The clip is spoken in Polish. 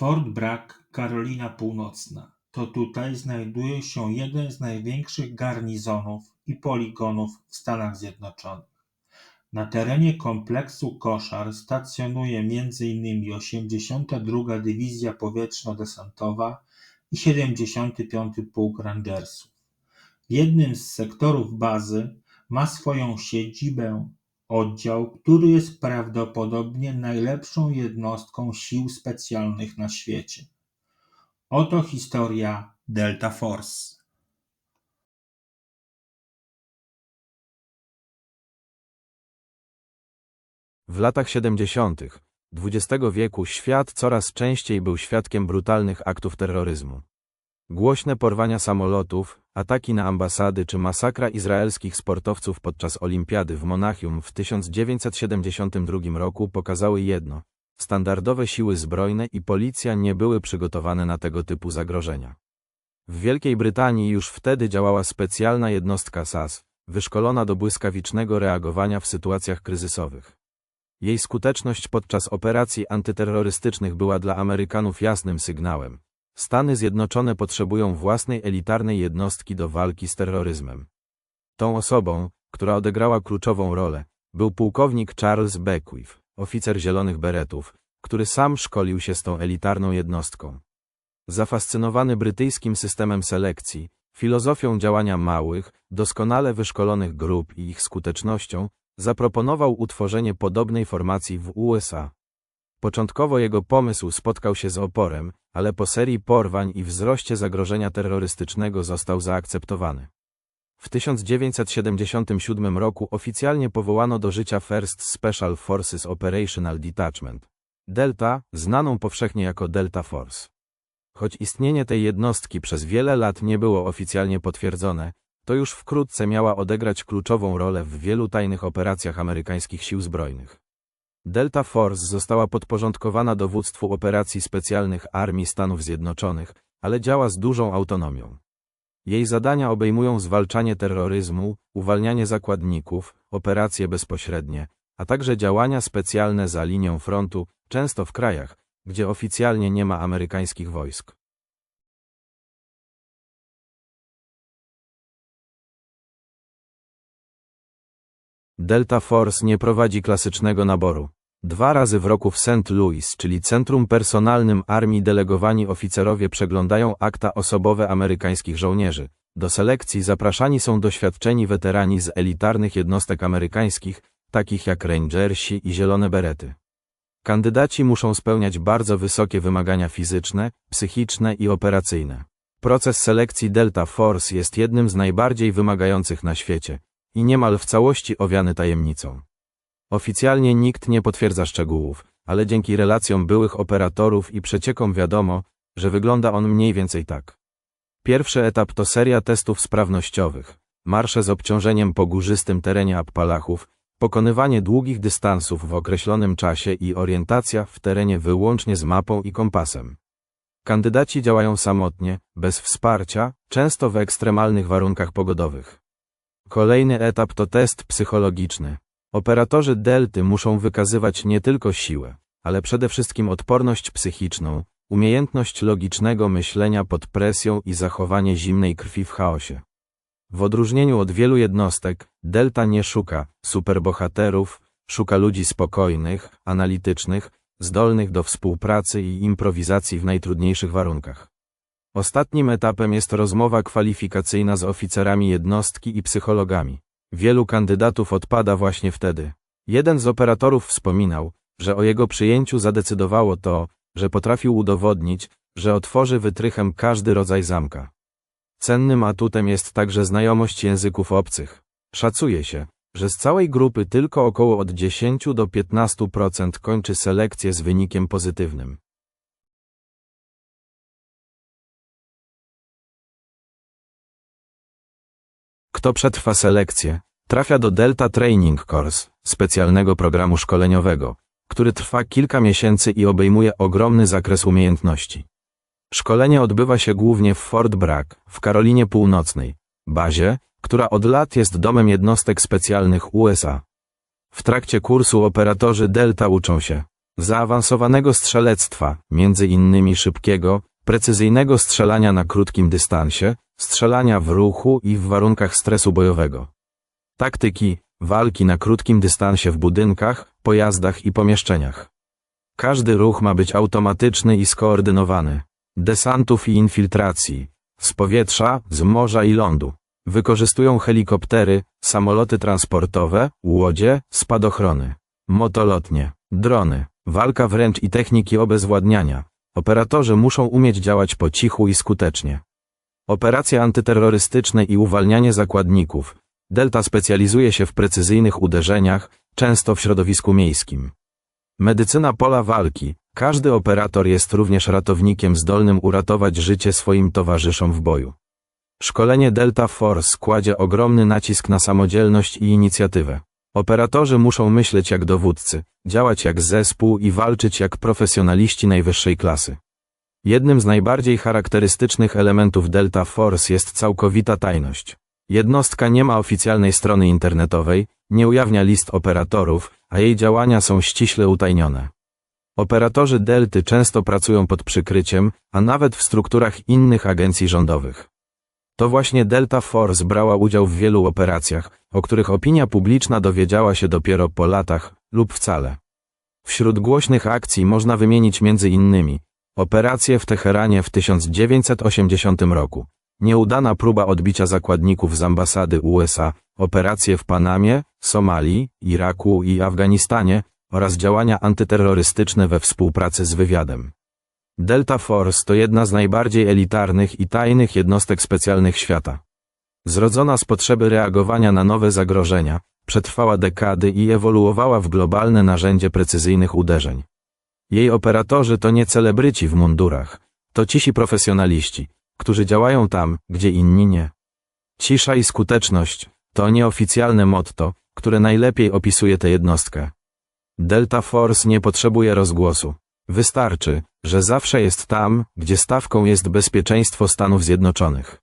Fort Bragg, Karolina Północna. To tutaj znajduje się jeden z największych garnizonów i poligonów w Stanach Zjednoczonych. Na terenie kompleksu koszar stacjonuje m.in. osiemdziesiąta druga Dywizja Powietrzno-Desantowa i 75. Pułk Rangersów. W jednym z sektorów bazy ma swoją siedzibę oddział, który jest prawdopodobnie najlepszą jednostką sił specjalnych na świecie. Oto historia Delta Force. W latach 70. XX wieku świat coraz częściej był świadkiem brutalnych aktów terroryzmu. Głośne porwania samolotów, ataki na ambasady czy masakra izraelskich sportowców podczas olimpiady w Monachium w 1972 roku pokazały jedno. Standardowe siły zbrojne i policja nie były przygotowane na tego typu zagrożenia. W Wielkiej Brytanii już wtedy działała specjalna jednostka SAS, wyszkolona do błyskawicznego reagowania w sytuacjach kryzysowych. Jej skuteczność podczas operacji antyterrorystycznych była dla Amerykanów jasnym sygnałem. Stany Zjednoczone potrzebują własnej elitarnej jednostki do walki z terroryzmem. Tą osobą, która odegrała kluczową rolę, był pułkownik Charles Beckwith, oficer Zielonych Beretów, który sam szkolił się z tą elitarną jednostką. Zafascynowany brytyjskim systemem selekcji, filozofią działania małych, doskonale wyszkolonych grup i ich skutecznością, zaproponował utworzenie podobnej formacji w USA. Początkowo jego pomysł spotkał się z oporem, ale po serii porwań i wzroście zagrożenia terrorystycznego został zaakceptowany. W 1977 roku oficjalnie powołano do życia First Special Forces Operational Detachment, Delta, znaną powszechnie jako Delta Force. Choć istnienie tej jednostki przez wiele lat nie było oficjalnie potwierdzone, to już wkrótce miała odegrać kluczową rolę w wielu tajnych operacjach amerykańskich sił zbrojnych. Delta Force została podporządkowana dowództwu operacji specjalnych Armii Stanów Zjednoczonych, ale działa z dużą autonomią. Jej zadania obejmują zwalczanie terroryzmu, uwalnianie zakładników, operacje bezpośrednie, a także działania specjalne za linią frontu, często w krajach, gdzie oficjalnie nie ma amerykańskich wojsk. Delta Force nie prowadzi klasycznego naboru. Dwa razy w roku w St. Louis, czyli Centrum Personalnym Armii delegowani oficerowie przeglądają akta osobowe amerykańskich żołnierzy. Do selekcji zapraszani są doświadczeni weterani z elitarnych jednostek amerykańskich, takich jak Rangersi i Zielone Berety. Kandydaci muszą spełniać bardzo wysokie wymagania fizyczne, psychiczne i operacyjne. Proces selekcji Delta Force jest jednym z najbardziej wymagających na świecie i niemal w całości owiany tajemnicą. Oficjalnie nikt nie potwierdza szczegółów, ale dzięki relacjom byłych operatorów i przeciekom wiadomo, że wygląda on mniej więcej tak. Pierwszy etap to seria testów sprawnościowych, marsze z obciążeniem po górzystym terenie Appalachów, pokonywanie długich dystansów w określonym czasie i orientacja w terenie wyłącznie z mapą i kompasem. Kandydaci działają samotnie, bez wsparcia, często w ekstremalnych warunkach pogodowych. Kolejny etap to test psychologiczny. Operatorzy delty muszą wykazywać nie tylko siłę, ale przede wszystkim odporność psychiczną, umiejętność logicznego myślenia pod presją i zachowanie zimnej krwi w chaosie. W odróżnieniu od wielu jednostek, delta nie szuka superbohaterów, szuka ludzi spokojnych, analitycznych, zdolnych do współpracy i improwizacji w najtrudniejszych warunkach. Ostatnim etapem jest rozmowa kwalifikacyjna z oficerami jednostki i psychologami. Wielu kandydatów odpada właśnie wtedy. Jeden z operatorów wspominał, że o jego przyjęciu zadecydowało to, że potrafił udowodnić, że otworzy wytrychem każdy rodzaj zamka. Cennym atutem jest także znajomość języków obcych. Szacuje się, że z całej grupy tylko około od 10 do 15% kończy selekcję z wynikiem pozytywnym. Kto przetrwa selekcję, trafia do Delta Training Course, specjalnego programu szkoleniowego, który trwa kilka miesięcy i obejmuje ogromny zakres umiejętności. Szkolenie odbywa się głównie w Fort Bragg, w Karolinie Północnej, bazie, która od lat jest domem jednostek specjalnych USA. W trakcie kursu operatorzy Delta uczą się zaawansowanego strzelectwa, między innymi szybkiego, precyzyjnego strzelania na krótkim dystansie, strzelania w ruchu i w warunkach stresu bojowego. Taktyki, walki na krótkim dystansie w budynkach, pojazdach i pomieszczeniach. Każdy ruch ma być automatyczny i skoordynowany. Desantów i infiltracji, z powietrza, z morza i lądu. Wykorzystują helikoptery, samoloty transportowe, łodzie, spadochrony, motolotnie, drony, walka wręcz i techniki obezwładniania. Operatorzy muszą umieć działać po cichu i skutecznie. Operacje antyterrorystyczne i uwalnianie zakładników. Delta specjalizuje się w precyzyjnych uderzeniach, często w środowisku miejskim. Medycyna pola walki. Każdy operator jest również ratownikiem zdolnym uratować życie swoim towarzyszom w boju. Szkolenie Delta Force kładzie ogromny nacisk na samodzielność i inicjatywę. Operatorzy muszą myśleć jak dowódcy, działać jak zespół i walczyć jak profesjonaliści najwyższej klasy. Jednym z najbardziej charakterystycznych elementów Delta Force jest całkowita tajność. Jednostka nie ma oficjalnej strony internetowej, nie ujawnia list operatorów, a jej działania są ściśle utajnione. Operatorzy Delty często pracują pod przykryciem, a nawet w strukturach innych agencji rządowych. To właśnie Delta Force brała udział w wielu operacjach, o których opinia publiczna dowiedziała się dopiero po latach, lub wcale. Wśród głośnych akcji można wymienić między innymi operację w Teheranie w 1980 roku, nieudana próba odbicia zakładników z ambasady USA, operacje w Panamie, Somalii, Iraku i Afganistanie oraz działania antyterrorystyczne we współpracy z wywiadem. Delta Force to jedna z najbardziej elitarnych i tajnych jednostek specjalnych świata. Zrodzona z potrzeby reagowania na nowe zagrożenia, przetrwała dekady i ewoluowała w globalne narzędzie precyzyjnych uderzeń. Jej operatorzy to nie celebryci w mundurach, to cisi profesjonaliści, którzy działają tam, gdzie inni nie. Cisza i skuteczność to nieoficjalne motto, które najlepiej opisuje tę jednostkę. Delta Force nie potrzebuje rozgłosu. Wystarczy, że zawsze jest tam, gdzie stawką jest bezpieczeństwo Stanów Zjednoczonych.